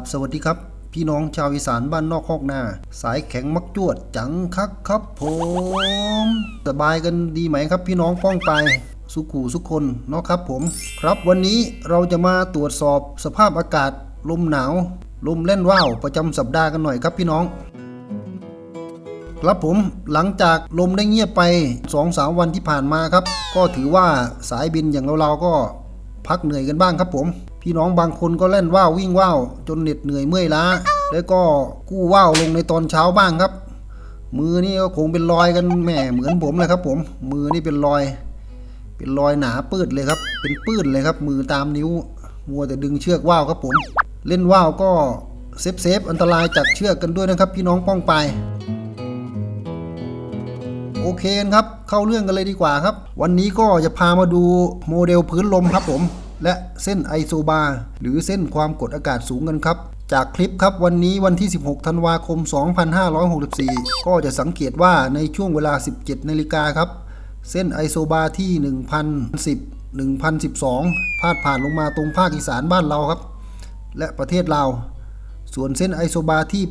บสวัสดีครับ พี่น้องชาวอีสานบ้านนอกคอกนา สายแข็งมักจวดจังคักครับผมสบายกันดีไหมครับ พี่น้องป้องไปสุขูสุขคนเนาะครับผม ครับวันนี้เราจะมาตรวจสอบสภาพอากาศ ลมหนาว ลมเล่นว่าวประจำสัปดาห์กันหน่อยครับพี่น้อง ครับผมหลังจากลมได้เงียบไป2อสาวันที่ผ่านมาครับ ก็ถือว่าสายบินอย่างเราๆก็พักเหนื่อยกันบ้างครับผม พี่น้องบางคนก็เล่นว่าววิ่งว่าวจนเหน็ดเหนื่อยเมื่อยล้า แล้วก็กู้ว่าวลงในตอนเช้าบ้างครับ มือนี่ก็คงเป็นรอยกันแหมเหมือนผมเลยครับ ผม มือนี่เป็นรอย เป็นรอยหนาปื้ดเลยครับ เป็นปื้ดเลยครับ มือตามนิ้วมัวแต่ดึงเชือกว่าวครับผม เล่นว่าวก็เซฟเซฟอันตรายจากเชือกกันด้วยนะครับ พี่น้องป้องไปโอเคครับ เข้าเรื่องกันเลยดีกว่าครับ วันนี้ก็จะพามาดูโมเดลพื้นลมครับผม และเส้นไอโซบาร์หรือเส้นความกดอากาศสูงกันครับ จากคลิปครับวันนี้วันที่ 16 ธันวาคม 2564 ก็จะสังเกตว่าในช่วงเวลา 17 นาฬิกาครับ เส้นไอโซบาร์ที่ 1010 1012 พาดผ่านลงมาตรงภาคอีสานบ้านเราครับ และประเทศลาวส่วนเส้นไอโซบาที่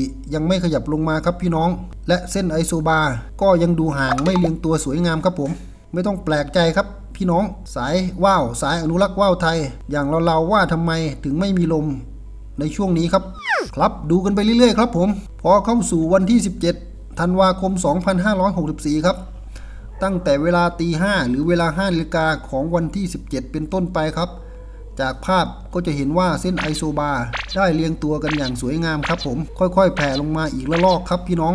1014 ยังไม่ขยับลงมาครับพี่น้อง และเส้นไอโซบาก็ยังดูห่างไม่เรียงตัวสวยงามครับผม ไม่ต้องแปลกใจครับ พี่น้องสายว่าวสายอนุรักษ์ว่าวไทย อย่างเราเราๆว่าทำไมถึงไม่มีลมในช่วงนี้ครับ ครับดูกันไปเรื่อยๆครับผมพอเข้าสู่วันที่ 17ธันวาคม 2564 ครับ ตั้งแต่เวลาตีห้าหรือเวลา5นาฬิกาของวันที่ 17 เป็นต้นไปครับ จากภาพก็จะเห็นว่าเส้นไอโซบาร์ได้เรียงตัวกันอย่างสวยงามครับผมค่อยๆ แผ่ลงมาอีกละลอกครับพี่น้อง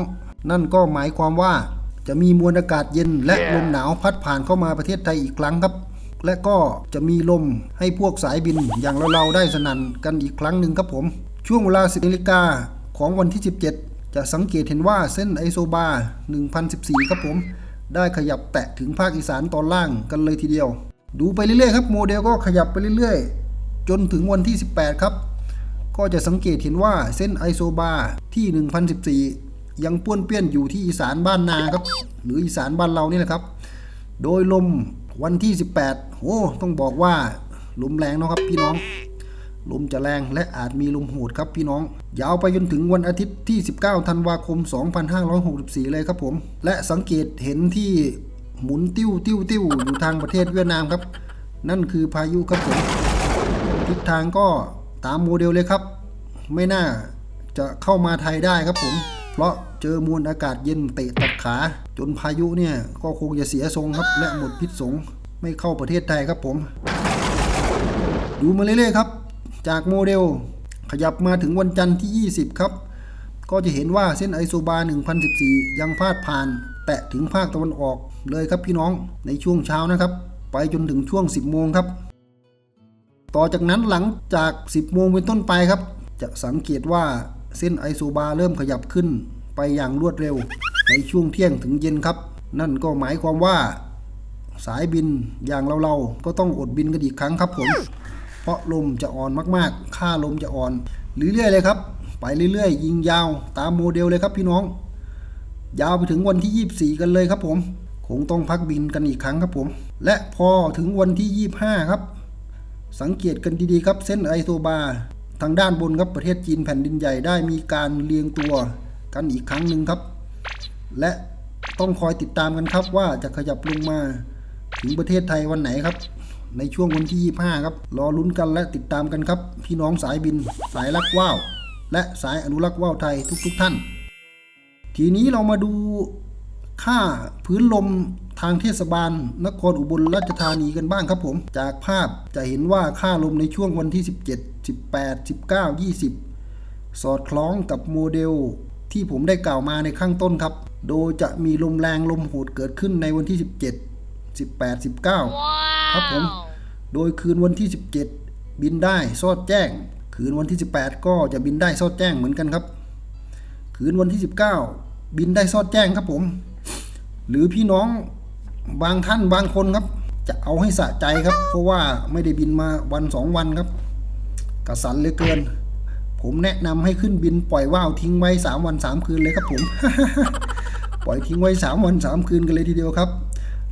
นั่นก็หมายความว่า จะมีมวลอากาศเย็นและลมหนาวพัดผ่านเข้ามาประเทศไทยอีกครั้งครับ และก็จะมีลมให้พวกสายบินอย่างเราๆได้สนั่นกันอีกครั้งหนึ่งครับผม ช่วงเวลา 10นาฬิกาของวันที่ 17 จะสังเกตเห็นว่าเส้นไอโซบาร์1014 ครับผม ได้ขยับแตะถึงภาคอีสานตอนล่างกันเลยทีเดียว ดูไปเรื่อยๆครับโมเดลก็ขยับไปเรื่อยๆ จนถึงวันที่ 18 ครับ ก็จะสังเกตเห็นว่าเส้นไอโซบาร์ที่ 1014 ยังป้วนเปี้ยนอยู่ที่อีสานบ้านนาครับ หรืออีสานบ้านเรานี่แหละครับ โดยลมวันที่ 18โอ้ต้องบอกว่าลมแรงนะครับพี่น้อง ลมจะแรงและอาจมีลมโหดครับพี่น้อง ยาวไปจนถึงวันอาทิตย์ที่ 19ธันวาคม 2564 เลยครับผม และสังเกตเห็นที่หมุนติ้วติ้วติ้วอยู่ทางประเทศเวียดนามครับ นั่นคือพายุครับผมทิศทางก็ตามโมเดลเลยครับ ไม่น่าจะเข้ามาไทยได้ครับผม เพราะ เจอมวลอากาศเย็นเตะตัดขา จนพายุเนี่ยก็คงจะเสียทรงครับ และหมดพิษสงไม่เข้าประเทศไทยครับผม ดูมาเรื่อยๆครับ จากโมเดลขยับมาถึงวันจันทร์ที่ 20 ครับ ก็จะเห็นว่าเส้นไอโซบาร์1014 ยังพาดผ่าน แตะถึงภาคตะวันออกเลยครับพี่น้องในช่วงเช้านะครับ ไปจนถึงช่วง 10 โมงครับ ต่อจากนั้นหลังจาก 10 โมงเป็นต้นไปครับ จะสังเกตว่าเส้นไอโซบาร์เริ่มขยับขึ้น ไปอย่างรวดเร็ว ในช่วงเที่ยงถึงเย็นครับ นั่นก็หมายความว่า สายบินอย่างเราๆก็ต้องอดบินกันอีกครั้งครับผมเพราะลมจะอ่อนมากๆ ค่าลมจะอ่อนเรื่อยๆเลยครับ ไปเรื่อยๆ ยิงยาวตามโมเดลเลยครับพี่น้อง ยาวไปถึงวันที่ 24 กันเลยครับผม คงต้องพักบินกันอีกครั้งครับผม และพอถึงวันที่ 25 ครับ สังเกตกันดีๆครับเส้นไอโซบาร์ทางด้านบนครับประเทศจีนแผ่นดินใหญ่ได้มีการเรียงตัว กันอีกครั้งหนึ่งครับ และต้องคอยติดตามกันครับว่าจะขยับลงมาถึงประเทศไทยวันไหนครับ ในช่วงวันที่ 25 ครับ รอลุ้นกันและติดตามกันครับ พี่น้องสายบินสายลักว่าว และสายอนุรักษ์ว่าวไทยทุกๆทท่าน ทีนี้เรามาดูค่าพื้นลมทางเทศบาล นครอุบลราชธานีกันบ้างครับผม จากภาพจะเห็นว่าค่าลมในช่วงวันที่ 17 18 19 20 สอดคล้องกับโมเดล ที่ผมได้กล่าวมาในข้างต้นครับ โดยจะมีลมแรงลมโหดเกิดขึ้นในวันที่ 17 18 19 ครับผม โดยคืนวันที่ 17 บินได้ซอดแจ้ง คืนวันที่ 18 ก็จะบินได้ซอดแจ้งเหมือนกันครับ คืนวันที่ 19 บินได้ซอดแจ้งครับผม หรือพี่น้องบางท่านบางคนครับ จะเอาให้สะใจครับ เพราะว่าไม่ได้บินมาวันสองวันครับ กระสันเหลือเกิน ผมแนะนำให้ขึ้นบินปล่อยว่าวทิ้งไว้สามวันสามคืนเลยครับผม ปล่อยทิ้งไว้สามวันสามคืนกันเลยทีเดียวครับ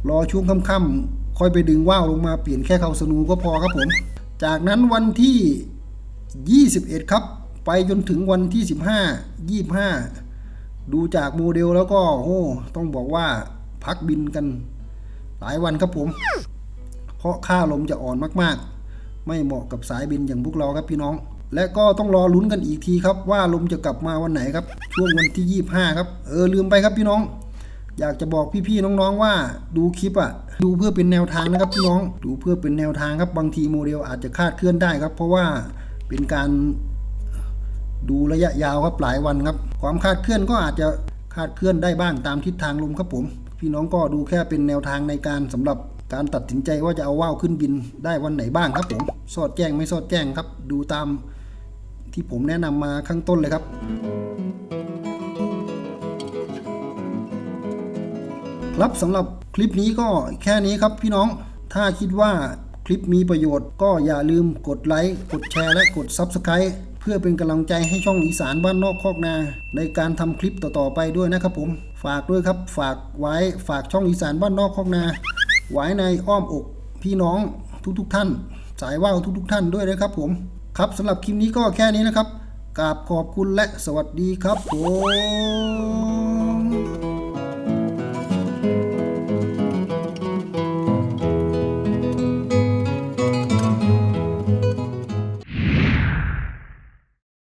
รอช่วงค่ำๆค่อยไปดึงว่าวลงมาเปลี่ยนแค่เขาสนูก็พอครับผม จากนั้นวันที่ 21 ครับ ไปจนถึงวันที่ 15 25 ดูจากโมเดลแล้วก็โอ้ต้องบอกว่าพักบินกัน หลายวันครับผม เพราะค่าลมจะอ่อนมากๆ ไม่เหมาะกับสายบินอย่างพวกเราครับพี่น้อง และก็ต้องรอลุ้นกันอีกทีครับ ว่าลมจะกลับมาวันไหนครับ ช่วงวันที่ 25 ครับเออลืมไปครับพี่น้อง อยากจะบอกพี่ๆน้องๆว่าดูคลิปอะ ดูเพื่อเป็นแนวทางนะครับพี่น้องดูเพื่อเป็นแนวทางครับบางทีโมเดลอาจจะคาดเคลื่อนได้ครับ เพราะว่าเป็นการดูระยะยาวครับหลายวันครับ ความคาดเคลื่อนก็อาจจะคาดเคลื่อนได้บ้างตามทิศทางลมครับผม พี่น้องก็ดูแค่เป็นแนวทางในการสำหรับการตัดสินใจว่าจะเอาว่าวขึ้นบินได้วันไหนบ้างครับผม สอดแจ้งไม่สอดแจ้งครับ ดูตาม ที่ผมแนะนำมาข้างต้นเลยครับ ครับสำหรับคลิปนี้ก็แค่นี้ครับพี่น้อง ถ้าคิดว่าคลิปมีประโยชน์ก็อย่าลืมกดไลค์ กดแชร์และกด Subscribe เพื่อเป็นกำลังใจให้ช่องอีสานบ้านนอกคอกนา ในการทำคลิปต่อๆไปด้วยนะครับผม ฝากด้วยครับ ฝากไว้ฝากช่องอีสานบ้านนอกคอกนา ไว้ในอ้อมอกพี่น้องทุกๆท่าน สายว่าวทุกๆท่านด้วยนะครับผม ครับสำหรับคลิปนี้ก็แค่นี้นะครับกราบขอบคุณและสวัสดีครับผม